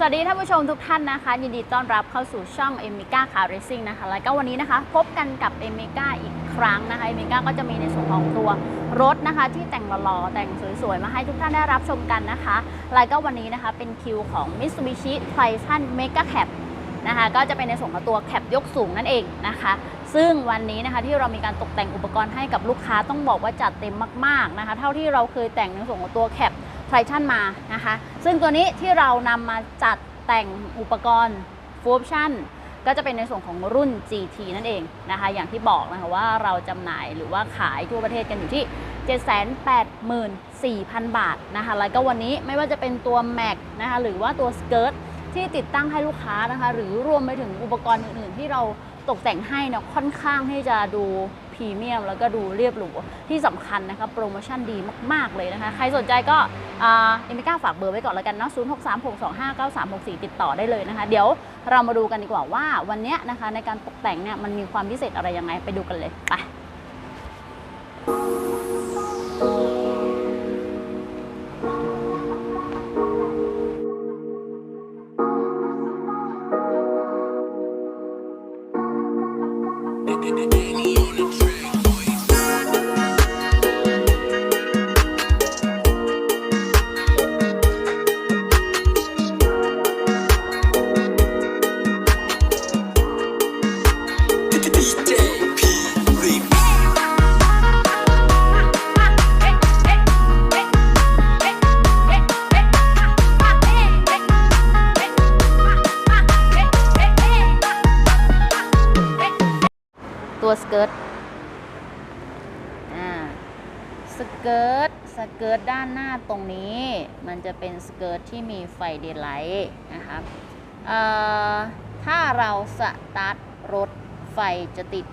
สวัสดีท่านผู้ชมทุกท่านนะคะ ยินดีต้อนรับเข้าสู่ช่อง e m i g a Car Racing นะคะแล้วก็วันนี้นะคะ พบกันกับ e m i g a อีกครั้งนะคะ e m i g a ก็จะมีในส่วนของตัวรถนะคะ ที่แต่งหล่อๆแต่งสวยๆ มาให้ทุกท่านได้รับชมกันนะคะแล้วก็วันนี้นะคะเป็นคิวของ Mitsubishi Triton Mega Cab นะคะก็จะเป็นในส่วนของตัวแคปยกสูงนั่นเองนะคะ ซึ่งวันนี้นะคะที่เรามีการตกแต่งอุปกรณ์ให้กับลูกค้าต้องบอกว่าจัดเต็มมากๆนะคะ เท่าที่เราเคยแต่งในส่วนของตัวแคป ไททันมานะคะ ซึ่งตัวนี้ที่เรานำมาจัดแต่งอุปกรณ์ฟูอ p ชั่นก็จะเป็นในส่วนของรุ่น GT นั่นเองนะคะ อย่างที่บอกนะคะว่าเราจำหน่ายหรือว่าขายทั่วประเทศกันอยู่ที่ 784,000 บาทนะคะ แล้วก็วันนี้ไม่ว่าจะเป็นตัว Mac นะคะ หรือว่าตัวสเกิร์ตที่ติดตั้งให้ลูกค้านะคะ หรือรวมไปถึงอุปกรณ์อื่น ๆ ที่เราตกแต่งให้เนี่ยค่อนข้างที่จะดู พรีเมียมแล้วก็ดูเรียบหรูที่สำคัญนะคะโปรโมชั่นดีมาก ๆ เลยนะคะ ใครสนใจก็เอเมก้าฝากเบอร์ไว้ก่อนแล้วกันเนาะ0 6 3 6 2 5 9 3 6 4ติดต่อได้เลยนะคะ เดี๋ยวเรามาดูกันดีกว่าว่าวันนี้นะคะในการตกแต่งเนี่ยมันมีความพิเศษอะไรยังไงไปดูกันเลยไป กิร์ตอ่าสเกิร์ตสเกิร์ตด้านหน้าตรงนี้ มันจะเป็นสเกิร์ตที่มีไฟเดย์ไลท์นะคะเอ่อถ้าเราสตาร์ทรถไฟจะติด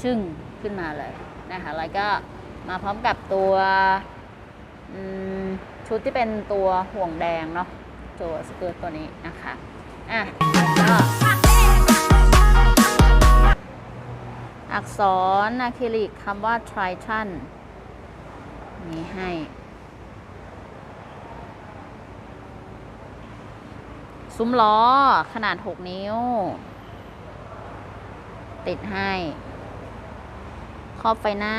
ชึ่งขึ้นมาเลยนะคะแล้วก็มาพร้อมกับตัวชุดที่เป็นตัวห่วงแดงเนาะตัวสเกิร์ตตัวนี้นะคะอะแล้วก็ อักษรอะคริลิกคำว่า Triton มีให้ ซุ้มล้อขนาด 6 นิ้ว ติดให้ ครอบไฟหน้า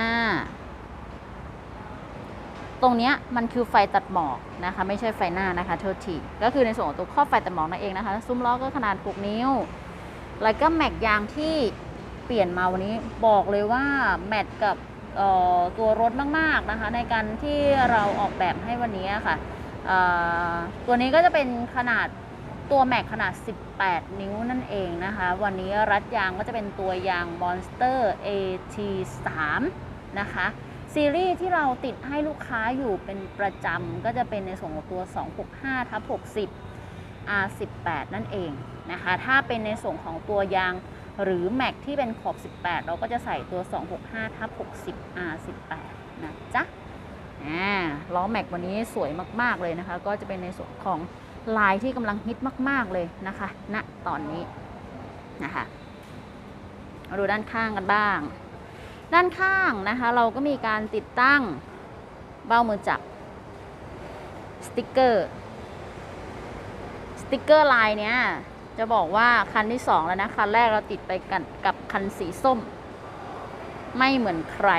ตรงเนี้ยมันคือไฟตัดหมอกนะคะ ไม่ใช่ไฟหน้านะคะ โทษที ก็คือในส่วนของตัวครอบไฟตัดหมอกนั่นเองนะคะ ซุ้มล้อก็ขนาด 6 นิ้ว แล้วก็แม็กยางที่ เปลี่ยนมาวันนี้บอกเลยว่าแมทกับตัวรถมากๆนะคะ ในการที่เราออกแบบให้วันนี้ค่ะตัวนี้ก็จะเป็นขนาดตัวแม็กขนาด 18 นิ้วนั่นเองนะคะ วันนี้รัดยางก็จะเป็นตัวยาง Monster AT3 นะคะซีรีส์ที่เราติดให้ลูกค้าอยู่เป็นประจำก็จะเป็นในส่วนของตัว 265ทับ60 R18 นั่นเองนะคะ ถ้าเป็นในส่วนของตัวยาง หรือแม็กที่เป็นขอบ 18 เราก็จะใส่ตัว 265ทับ60 R18 นะจ๊ะล้อแม็กวันนี้สวยมาก ๆ เลยนะคะ ก็จะเป็นในส่วนของลายที่กำลังฮิตมาก ๆ เลยนะคะณตอนนี้นะคะมาดูด้านข้างกันบ้าง ด้านข้างนะคะ เราก็มีการติดตั้งเบ้ามือจับสติกเกอร์สติกเกอร์ลายเนี้ย จะบอกว่าคันที่สองแล้วนะคันแรกเราติดไปกันกับคันสีส้ม ไม่เหมือนใคร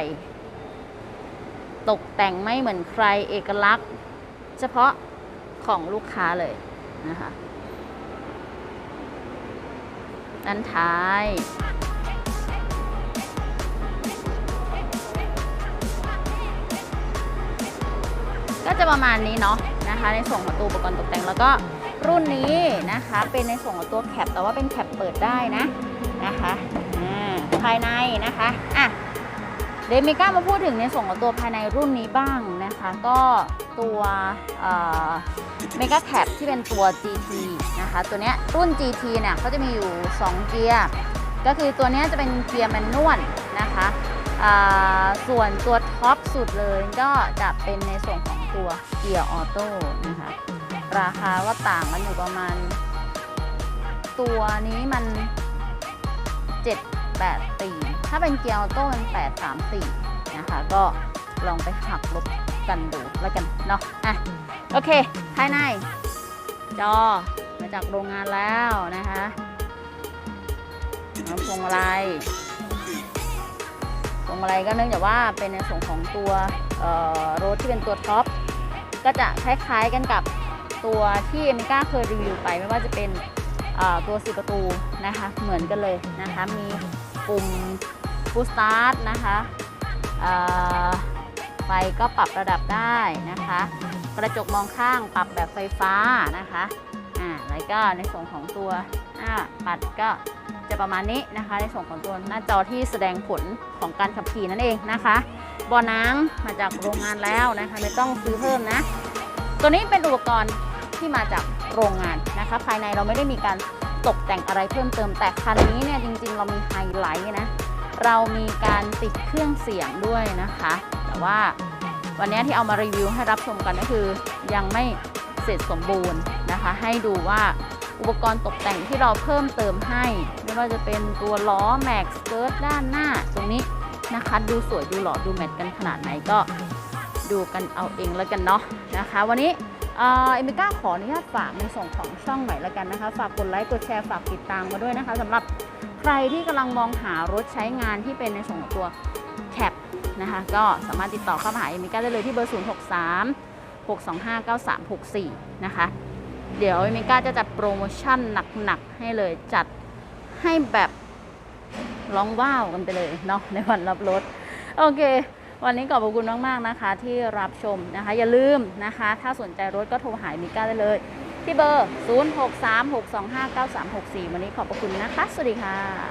ตกแต่งไม่เหมือนใครเอกลักษณ์ เฉพาะของลูกค้าเลยนะคะด้านท้ายก็จะประมาณนี้เนาะนะคะ ในส่วนของตัวอุปกรณ์ตกแต่งแล้วก็ รุ่นนี้นะคะเป็นในส่วนของตัวแคปแต่ว่าเป็นแคปเปิดได้นะนะคะอ่าภายในนะคะอะเดมิก้ามาพูดถึงในส่วนของตัวภายในรุ่นนี้บ้างนะคะ ก็ตัวเมกาแคปที่เป็นตัว GT นะคะ ตัวเนี้ยรุ่น GT เนี่ยเขาจะมีอยู่ 2 เกียร์ก็คือตัวเนี้ยจะเป็นเกียร์แมนนวลนะคะอ่าส่วนตัวท็อปสุดเลยก็จะเป็นในส่วนของตัวเกียร์ออโต้นะคะ ราคาก็ต่างกันอยู่ประมาณ ตัวนี้มัน 7 8ตีถ้าเป็นเกียร์ออโต้มัน8 3 4นะคะ ก็ลองไปหักลบกันดูแล้วกันเนาะอะโอเค ภายใน จอมาจากโรงงานแล้วนะคะแล้วพวงมาลัยพวงมาลัยก็เนื่องจากว่าเป็นในส่วนของตัวรถที่เป็นตัวท็อปก็จะคล้ายๆกันกับ ตัวที่เอมิก้าเคยรีวิวไปไม่ว่าจะเป็นตัวสีประตูนะคะเหมือนกันเลยนะคะมีปุ่มฟูสตาร์ทนะคะไฟก็ปรับระดับได้นะคะ กระจกมองข้างปรับแบบไฟฟ้านะคะอ่าแล้วก็ในส่วนของตัวหน้าปัดก็จะประมาณนี้นะคะ ในส่วนของตัวหน้าจอที่แสดงผลของการขับขี่นั่นเองนะคะบ่อน้ำมาจากโรงงานแล้วนะคะ ไม่ต้องซื้อเพิ่มนะ ตัวนี้เป็นอุปกรณ์ ที่มาจากโรงงานนะคะ ภายในเราไม่ได้มีการตกแต่งอะไรเพิ่มเติม แต่คันนี้เนี่ยจริงๆ เรามีไฮไลท์นะ เรามีการติดเครื่องเสียงด้วยนะคะ แต่ว่าวันนี้ที่เอามารีวิวให้รับชมกันก็คือ ยังไม่เสร็จสมบูรณ์นะคะ ให้ดูว่าอุปกรณ์ตกแต่งที่เราเพิ่มเติมให้ ไม่ว่าจะเป็นตัวล้อแม็กซ์เกิร์ตด้านหน้าตรงนี้นะคะ ดูสวยดูหล่อดูแมทกันขนาดไหนก็ดูกันเอาเองแล้วกันเนาะนะคะ วันนี้ เอเมิก้าขออนุญาตฝากในส่วนของช่องใหม่แล้วกันนะคะ ฝากกดไลค์กดแชร์ฝากติดตามมาด้วยนะคะสำหรับใครที่กำลังมองหารถใช้งานที่เป็นในส่วนของตัวแคปนะคะก็สามารถติดต่อเข้ามาหาเอมิก้าได้เลยที่เบอร์ 0 6 3 6 2 5 9 3 6 4 นะคะ เดี๋ยวเอมิก้าจะจัดโปรโมชั่นหนักๆให้เลยจัดให้แบบร้องว้าวกันไปเลยเนาะในวันรับรถ โอเค วันนี้ขอบพระคุณมากๆนะคะ ที่รับชมนะคะ อย่าลืมนะคะ ถ้าสนใจรถก็โทรหามิก้าได้เลย ที่เบอร์ 0636259364 วันนี้ขอบพระคุณนะคะ สวัสดีค่ะ